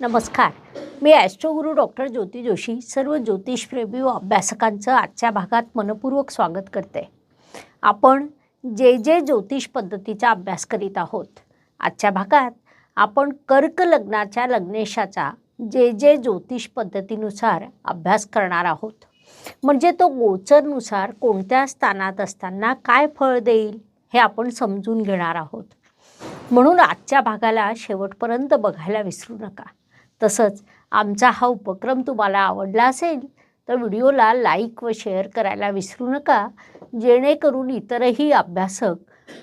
नमस्कार. मी Astroguru doctor Jyoti Joshi सर्व ज्योतिषप्रेमी व अभ्यासकांचं आजच्या भागात मनपूर्वक स्वागत करते. आपण जे जे ज्योतिष पद्धतीचा अभ्यास करीत आहोत आजच्या भागात आपण कर्क लग्नाच्या लग्नेशाचा जे जे ज्योतिष पद्धतीनुसार अभ्यास करणार आहोत. म्हणजे तो गोचरनुसार कोणत्या स्थानात असताना काय फळ देईल हे आपण समजून घेणार आहोत. म्हणून आजच्या भागाला शेवटपर्यंत बघायला विसरू नका. तसंच आमचा हा उपक्रम तुम्हाला आवडला असेल तर व्हिडिओला लाईक व शेअर करायला विसरू नका. जेणेकरून इतरही अभ्यासक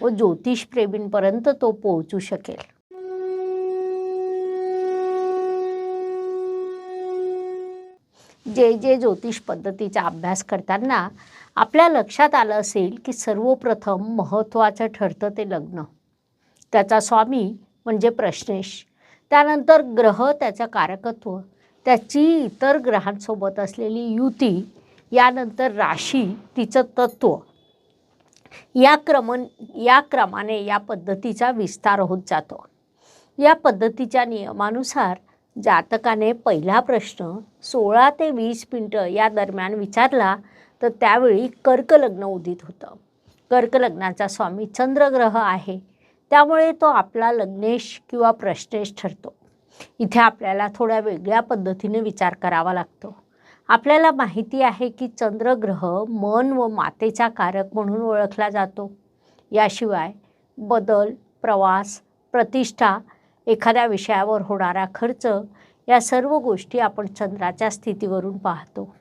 व ज्योतिषप्रेमींपर्यंत तो पोहोचू शकेल. जे जे ज्योतिष पद्धतीचा अभ्यास करताना आपल्या लक्षात आलं असेल की सर्वप्रथम महत्त्वाचं ठरतं ते लग्न. त्याचा स्वामी म्हणजे प्रश्नेश. त्यानंतर ग्रह त्याचं कारकत्व त्याची इतर ग्रहांसोबत असलेली युती यानंतर राशी तिचं तत्त्व या क्रमन या क्रमाने या पद्धतीचा विस्तार होत जातो. या पद्धतीच्या नियमानुसार जातकाने पहिला प्रश्न सोळा ते वीस मिनटं या दरम्यान विचारला तर त्यावेळी कर्कलग्न उदित होतं. कर्कलग्नाचा स्वामी चंद्रग्रह आहे. त्यामुळे तो आपला लग्नेश किंवा प्रश्नेश ठरतो. इथे आपल्याला थोड्या वेगळ्या पद्धतीने विचार करावा लागतो. आपल्याला माहिती आहे की चंद्रग्रह मन व मातेचा कारक म्हणून ओळखला जातो. याशिवाय बदल प्रवास प्रतिष्ठा एखाद्या विषयावर होणारा खर्च या सर्व गोष्टी आपण चंद्राच्या स्थितीवरून पाहतो.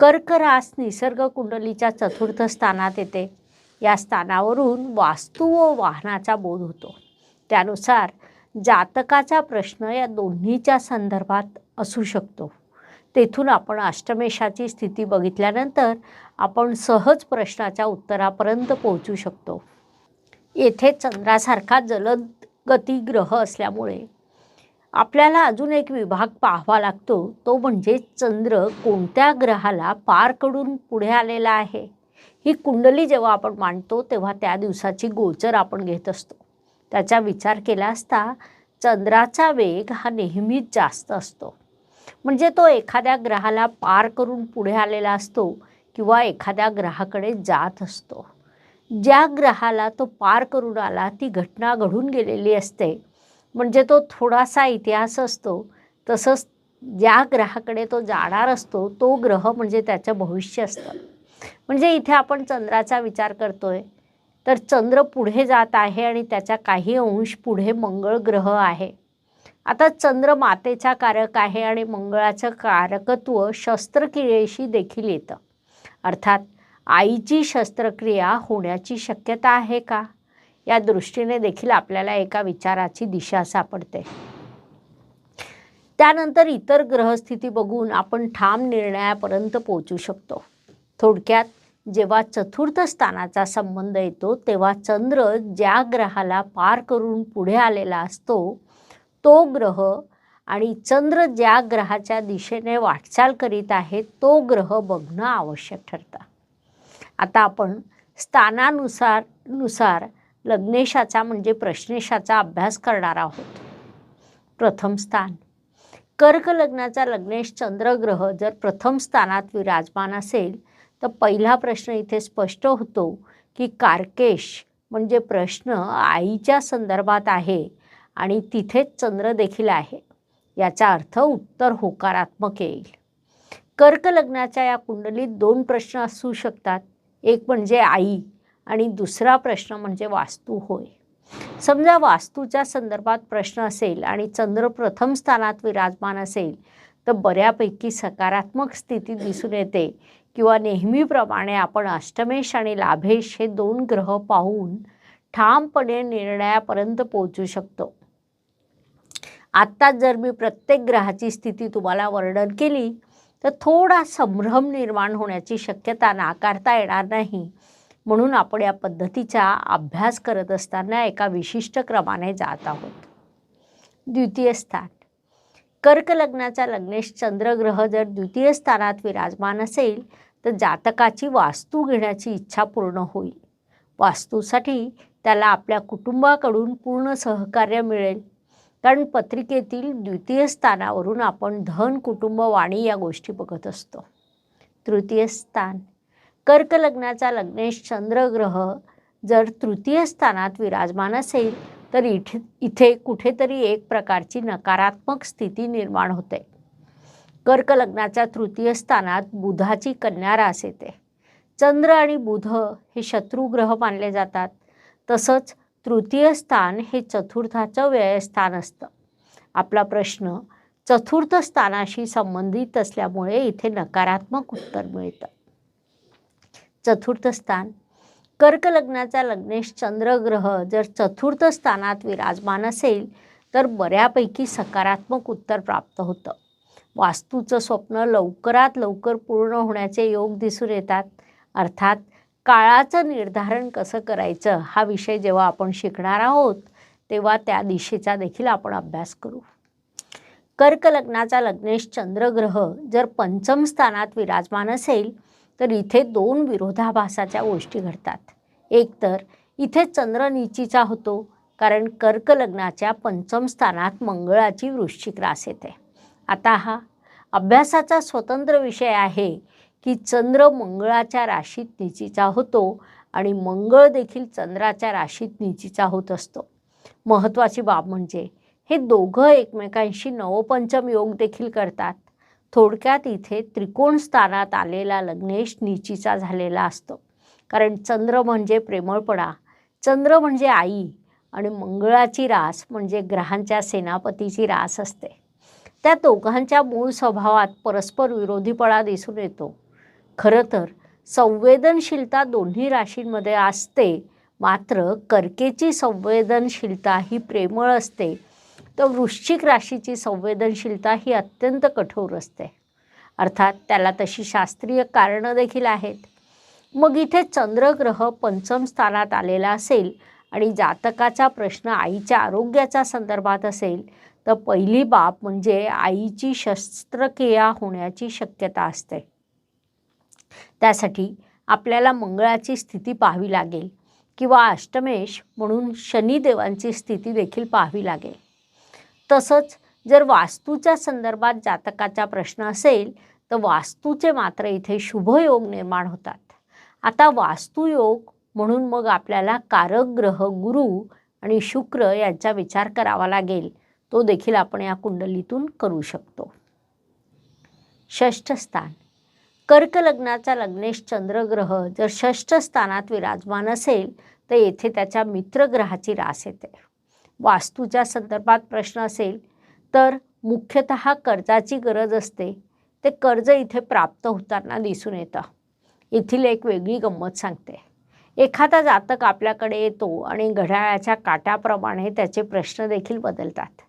कर्क रास निसर्ग कुंडलीच्या चतुर्थ स्थानात येते. या स्थानावरून वास्तू व वाहनाचा बोध होतो. त्यानुसार जातकाचा प्रश्न या दोन्हीच्या संदर्भात असू शकतो. तेथून आपण अष्टमेशाची स्थिती बघितल्यानंतर आपण सहज प्रश्नाच्या उत्तरापर्यंत पोहोचू शकतो. येथे चंद्रासारखा जलद गती ग्रह असल्यामुळे आपल्याला अजून एक विभाग पाहावा लागतो तो म्हणजे चंद्र कोणत्या ग्रहाला पारकडून पुढे आलेला आहे. ही कुंडली जेव्हा आपण मांडतो तेव्हा त्या दिवसाची गोचर आपण घेत असतो. त्याचा विचार केला असता चंद्राचा वेग हा नेहमीच जास्त असतो. म्हणजे तो एखाद्या ग्रहाला पार करून पुढे आलेला असतो किंवा एखाद्या ग्रहाकडे जात असतो. ज्या ग्रहाला तो पार करून आला ती घटना घडून गेलेली असते. म्हणजे तो थोडासा इतिहास असतो. तसंच ज्या ग्रहाकडे तो जाणार असतो तो ग्रह म्हणजे त्याचं भविष्य असतं. म्हणजे इथे आपण चंद्राचा विचार करतोय. तर चंद्र पुढे जात आहे आणि त्याच्या काही अंश पुढे मंगळ ग्रह आहे. आता चंद्र मातेचा कारक आहे आणि मंगळाचं कारकत्व शस्त्रक्रियेशी देखील येतं. अर्थात आईची शस्त्रक्रिया होण्याची शक्यता आहे का? या दृष्टीने देखील आपल्याला एका विचाराची दिशा सापडते. त्यानंतर इतर ग्रहस्थिती बघून आपण ठाम निर्णयापर्यंत पोहोचू शकतो. थोडक्यात जेव्हा चतुर्थ स्थानाचा संबंध येतो तेव्हा चंद्र ज्या ग्रहाला पार करून पुढे आलेला असतो तो ग्रह आणि चंद्र ज्या ग्रहाच्या दिशेने वाटचाल करीत आहे तो ग्रह बघणं आवश्यक ठरतं. आता आपण स्थानानुसार नुसार लग्नेशाचा म्हणजे प्रश्नेशाचा अभ्यास करणार आहोत. प्रथम स्थान. कर्क लग्नाचा लग्नेश चंद्रग्रह जर प्रथम स्थानात विराजमान असेल तर पहिला प्रश्न इथे स्पष्ट होतो की कारकेश म्हणजे प्रश्न आईच्या संदर्भात आहे आणि तिथेच चंद्र देखील आहे. याचा अर्थ उत्तर होकारात्मक येईल. कर्क लग्नाच्या या कुंडलीत दोन प्रश्न असू शकतात. एक म्हणजे आई आणि दुसरा प्रश्न म्हणजे वास्तू होय. समजा वास्तूच्या संदर्भात प्रश्न असेल आणि चंद्र प्रथम स्थानात विराजमान असेल तर बऱ्यापैकी सकारात्मक स्थिती दिसून येते किंवा नेहमीप्रमाणे आपण अष्टमेश आणि लाभेश हे दोन ग्रह पाहून ठामपणे निर्णयापर्यंत पोहोचू शकतो. आत्ताच जर मी प्रत्येक ग्रहाची स्थिती तुम्हाला वर्णन केली तर थोडा संभ्रम निर्माण होण्याची शक्यता नाकारता येणार नाही. म्हणून आपण या पद्धतीचा अभ्यास करत असताना एका विशिष्ट क्रमाने जात आहोत. द्वितीय स्थान. कर्क लग्नाचा लग्नेश चंद्रग्रह जर द्वितीय स्थानात विराजमान असेल तर जातकाची वास्तू घेण्याची इच्छा पूर्ण होईल. वास्तूसाठी त्याला आपल्या कुटुंबाकडून पूर्ण सहकार्य मिळेल. कारण पत्रिकेतील द्वितीय स्थानावरून आपण धन कुटुंब वाणी या गोष्टी बघत असतो. तृतीय स्थान. कर्क लग्नाचा लग्नेश चंद्रग्रह जर तृतीय स्थानात विराजमान असेल तर इथे इथे कुठेतरी एक प्रकारची नकारात्मक स्थिती निर्माण होते. कर्क लग्नाच्या तृतीय स्थानात बुधाची कन्या रास येते. चंद्र आणि बुध हे शत्रुग्रह मानले जातात. तसंच तृतीय स्थान हे चतुर्थाचं व्ययस्थान असतं. आपला प्रश्न चतुर्थ स्थानाशी संबंधित असल्यामुळे इथे नकारात्मक उत्तर मिळतं. चतुर्थ स्थान. कर्क लग्नाचा लग्नेश चंद्रग्रह जर चतुर्थ स्थानात विराजमान असेल तर बऱ्यापैकी सकारात्मक उत्तर प्राप्त होतं. वास्तूचं स्वप्न लवकरात लवकर पूर्ण होण्याचे योग दिसून येतात. अर्थात काळाचं निर्धारण कसं करायचं हा विषय जेव्हा आपण शिकणार आहोत तेव्हा त्या दिशेचा देखील आपण अभ्यास करू. कर्क लग्नाचा लग्नेश चंद्रग्रह जर पंचम स्थानात विराजमान असेल तर इथे दोन विरोधाभासाच्या गोष्टी घडतात. एक तर इथे चंद्र नीचीचा होतो कारण कर्क लग्नाच्या पंचम स्थानात मंगळाची वृश्चिक रास येते. आता हा अभ्यासाचा स्वतंत्र विषय आहे की चंद्र मंगळाच्या राशीत निचीचा होतो आणि मंगळ देखील चंद्राच्या राशीत निचीचा होत असतो. महत्त्वाची बाब म्हणजे हे दोघं एकमेकांशी नवपंचम योग देखील करतात. थोडक्यात इथे त्रिकोण स्थानात आलेला लग्नेश निचीचा झालेला असतो. कारण चंद्र म्हणजे प्रेमळपणा चंद्र म्हणजे आई आणि मंगळाची रास म्हणजे ग्रहांच्या सेनापतीची रास असते. त्या दोघांच्या मूळ स्वभावात परस्पर विरोधीपणा दिसून येतो. खरं तर संवेदनशीलता दोन्ही राशींमध्ये असते मात्र कर्केची संवेदनशीलता ही प्रेमळ असते तर वृश्चिक राशीची संवेदनशीलता ही अत्यंत कठोर असते. अर्थात त्याला तशी शास्त्रीय कारणं देखील आहेत. मग इथे चंद्रग्रह पंचम स्थानात आलेला असेल आणि जातकाचा प्रश्न आईच्या आरोग्याच्या संदर्भात असेल तर पहिली बाब म्हणजे आईची शस्त्रक्रिया होण्याची शक्यता असते. त्यासाठी आपल्याला मंगळाची स्थिती पाहावी लागेल किंवा अष्टमेश म्हणून शनिदेवांची स्थिती देखील पाहावी लागेल. तसंच जर वास्तूच्या संदर्भात जातकाचा प्रश्न असेल तर वास्तूचे मात्र इथे शुभयोग निर्माण होतात. आता वास्तुयोग म्हणून मग आपल्याला कारक ग्रह गुरु आणि शुक्र यांचा विचार करावा लागेल. तो देखील आपण या कुंडलीतून करू शकतो. षष्ठ स्थान. कर्क लग्नाचा लग्नेश चंद्रग्रह जर षष्ठ स्थानात विराजमान असेल तर येथे त्याच्या मित्रग्रहाची रास येते. वास्तूच्या संदर्भात प्रश्न असेल तर मुख्यतः कर्जाची गरज असते. ते कर्ज इथे प्राप्त होताना दिसून येतं. येथील एक वेगळी गंमत सांगते. एखादा जातक आपल्याकडे येतो आणि घड्याळाच्या काट्याप्रमाणे त्याचे प्रश्न देखील बदलतात.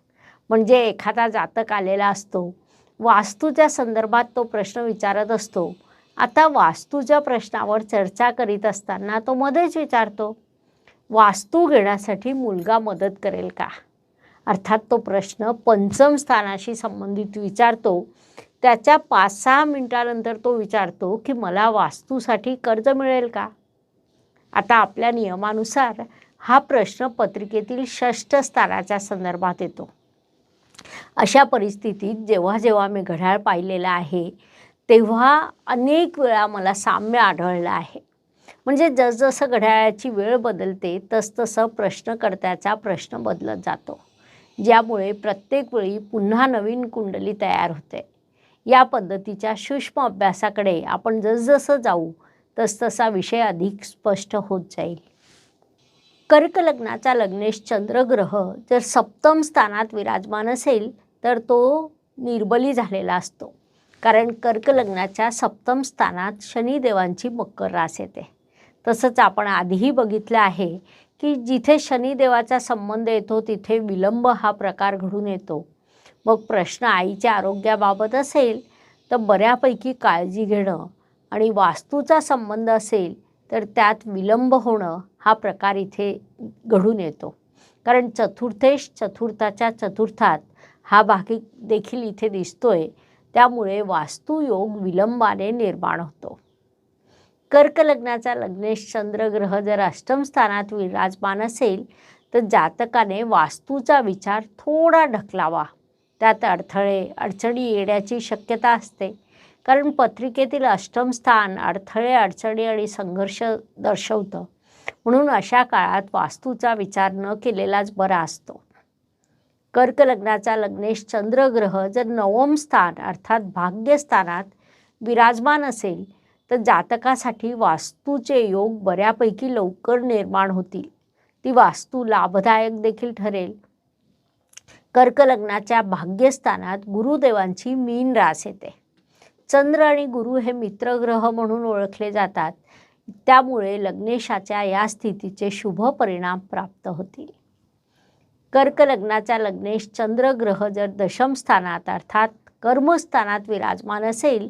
म्हणजे एखादा जातक आलेला असतो. वास्तूच्या संदर्भात तो प्रश्न विचारत असतो. आता वास्तूच्या प्रश्नावर चर्चा करीत असताना तो मध्येच विचारतो वास्तू घेण्यासाठी मुलगा मदत करेल का? अर्थात तो प्रश्न पंचम स्थानाशी संबंधित विचारतो. त्याच्या पाच सहा मिनटानंतर तो विचारतो की मला वास्तूसाठी कर्ज मिळेल का? आता आपल्या नियमानुसार हा प्रश्न पत्रिकेतील षष्ठ स्थानाच्या संदर्भात येतो. अशा परिस्थितीत जेव्हा जेव्हा मी घड्याळ पाहिलेला आहे तेव्हा अनेक वेळा मला साम्य आढळलं आहे. म्हणजे जसजसं घड्याळाची वेळ बदलते तसतसं प्रश्नकर्त्याचा प्रश्न बदलत जातो ज्यामुळे प्रत्येक वेळी पुन्हा नवीन कुंडली तयार होते. या पद्धतीच्या सूक्ष्म अभ्यासाकडे आपण जसजसं जाऊ तसतसा विषय अधिक स्पष्ट होत जाईल. कर्कलग्नाचा लग्नेश चंद्रग्रह जर सप्तम स्थानात विराजमान असेल तर तो निर्बली झालेला असतो. कारण कर्कलग्नाच्या सप्तम स्थानात शनिदेवांची मकर रास येते. तसंच आपण आधीही बघितलं आहे की जिथे शनिदेवाचा संबंध येतो तिथे विलंब हा प्रकार घडून येतो. मग प्रश्न आईच्या आरोग्याबाबत असेल तर बऱ्यापैकी काळजी घेणं आणि वास्तूचा संबंध असेल तर त्यात विलंब होणं हा प्रकार इथे घडून येतो. कारण चतुर्थेश चतुर्थाच्या चतुर्थात हा भागी देखील इथे दिसतोय. त्यामुळे वास्तुयोग विलंबाने निर्माण होतो. कर्क लग्नाचा लग्नेश चंद्रग्रह जर अष्टम स्थानात विराजमान असेल तर जातकाने वास्तूचा विचार थोडा ढकलावा. त्यात अडथळे अडचणी येण्याची शक्यता असते. कारण पत्रिकेतील अष्टम स्थान अडथळे अडचणी आणि संघर्ष दर्शवतं. म्हणून अशा काळात वास्तूचा विचार न केलेलाच बरा असतो. कर्क लग्नाचा लग्नेश चंद्रग्रह जर नवम स्थान अर्थात भाग्यस्थानात विराजमान असेल तर जातकासाठी वास्तूचे योग बऱ्यापैकी लवकर निर्माण होतील. ती वास्तू लाभदायक देखील ठरेल. कर्क लग्नाच्या भाग्यस्थानात गुरुदेवांची मीन रास येते. चंद्र आणि गुरु हे मित्रग्रह म्हणून ओळखले जातात. त्यामुळे लग्नेशाच्या या स्थितीचे शुभ परिणाम प्राप्त होतील. कर्क लग्नाचा लग्नेश चंद्रग्रह जर दशमस्थानात अर्थात कर्मस्थानात विराजमान असेल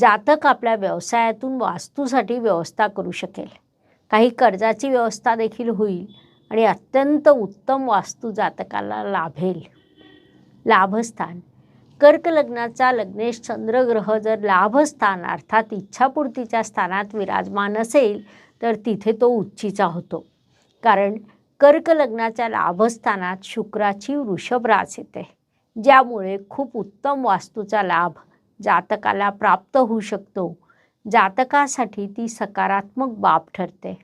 जातक आपल्या व्यवसायातून वास्तूसाठी व्यवस्था करू शकेल. काही कर्जाची व्यवस्था देखील होईल आणि अत्यंत उत्तम वास्तू जातकाला लाभेल. लाभस्थान. कर्क लग्नाचा लग्नेश चंद्रग्रह जर लाभस्थान अर्थात इच्छापूर्तीच्या स्थानात विराजमान असेल तर तिथे तो उच्चीचा होतो. कारण कर्क लग्नाच्या लाभस्थानात शुक्राची वृषभ रास येते. ज्यामुळे खूप उत्तम वास्तूचा लाभ जातकाला प्राप्त होऊ शकतो. जातकासाठी ती सकारात्मक बाब ठरते.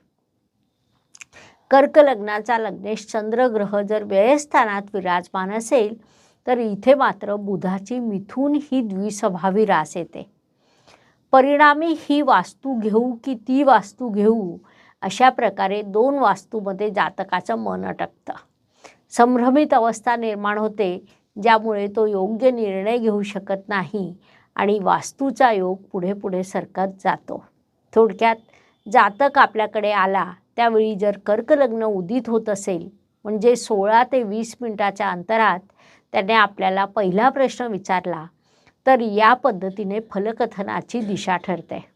कर्क लग्नाचा लग्नेश चंद्रग्रह जर व्ययस्थानात विराजमान असेल तर इथे मात्र बुधाची मिथून ही द्विस्वभावी रास येते. परिणामी ही वास्तू घेऊ की ती वास्तू घेऊ अशा प्रकारे दोन वास्तूमध्ये जातकाचं मन अटकतं. संभ्रमित अवस्था निर्माण होते ज्यामुळे तो योग्य निर्णय घेऊ शकत नाही आणि वास्तूचा योग पुढे पुढे सरकत जातो. थोडक्यात जातक आपल्याकडे आला त्यावेळी जर कर्कलग्न उदित होत असेल म्हणजे सोळा ते वीस मिनटाच्या अंतरात त्याने आपल्याला पहिला प्रश्न विचारला तर या पद्धतीने फलकथनाची दिशा ठरते.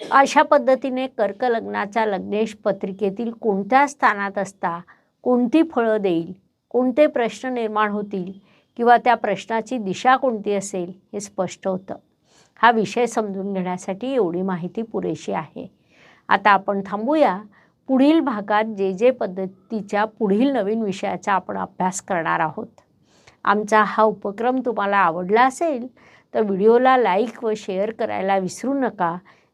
अशा पद्धतीने कर्कलग्नाचा लग्नेश पत्रिकेतील कोणत्या स्थानात असता कोणती फळं देईल कोणते प्रश्न निर्माण होतील किंवा त्या प्रश्नाची दिशा कोणती असेल हे स्पष्ट होतं. हा विषय समजून घेण्यासाठी एवढी माहिती पुरेशी आहे. आता आपण थांबूया. पुढील भागात जे जे पद्धतीच्या पुढील नवीन विषयाचा आपण अभ्यास करणार आहोत. आमचा हा उपक्रम तुम्हाला आवडला असेल तर व्हिडिओला लाईक व शेअर करायला विसरू नका.